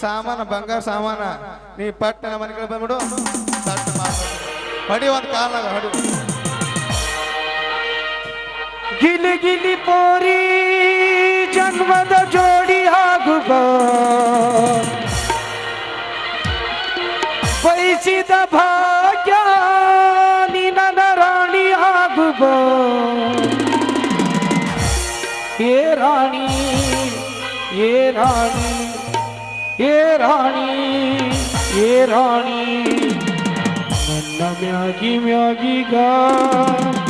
ಸಾಮಾನ, ಬಂಗಾರ ಸಾಮಾನ. ನೀ ಪಟ್ಟಣ ಮನೆ ಕಡೆ ಬಂದ್ಬಿಡು. ಹೊಡಿ ಒಂದು ಕಾಲಾಗ ಹೊಡಿ. ಗಿಲಿ ಗಿಲಿ ಪೋರಿ ಜನ್ಮದ ಜೋಡಿ ಆಗುವ. ಬಯಸಿದ ಭಾಗ್ಯ ನನ್ನ ರಾಣಿ ಆಗುವ. ಏ ರಾಣಿ એ રાણી એ રાણી એ રાણી. નમ્યાગી મ્યાગી ગા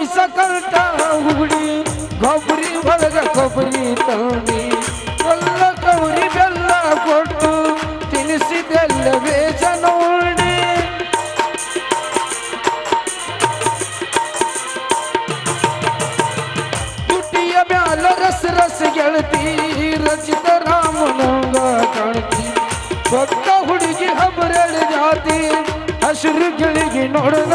पैस करता उघडी खोबरी बलग खोबरी तवणी बल्ल कवरी बेल्ल ಕೊಟ್ಟು ತಿಳಿಸಿದೆಲ್ಲವೇ ಜನೋಣಿ ತುಟಿಯ ಮ್ಯಾಲ ರಸ ರಸ ಗೆಳತಿ ರಚಿತ ರಾಮನಂಗ ಕಾಣ್ತಿ ಭಕ್ತ ಹುಡುಗಿ ಹಬ್ಬರಳ ಜಾತಿ ಹಸಿರು ಗಿಳಿಗೆ ನೋಡದ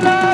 Mama!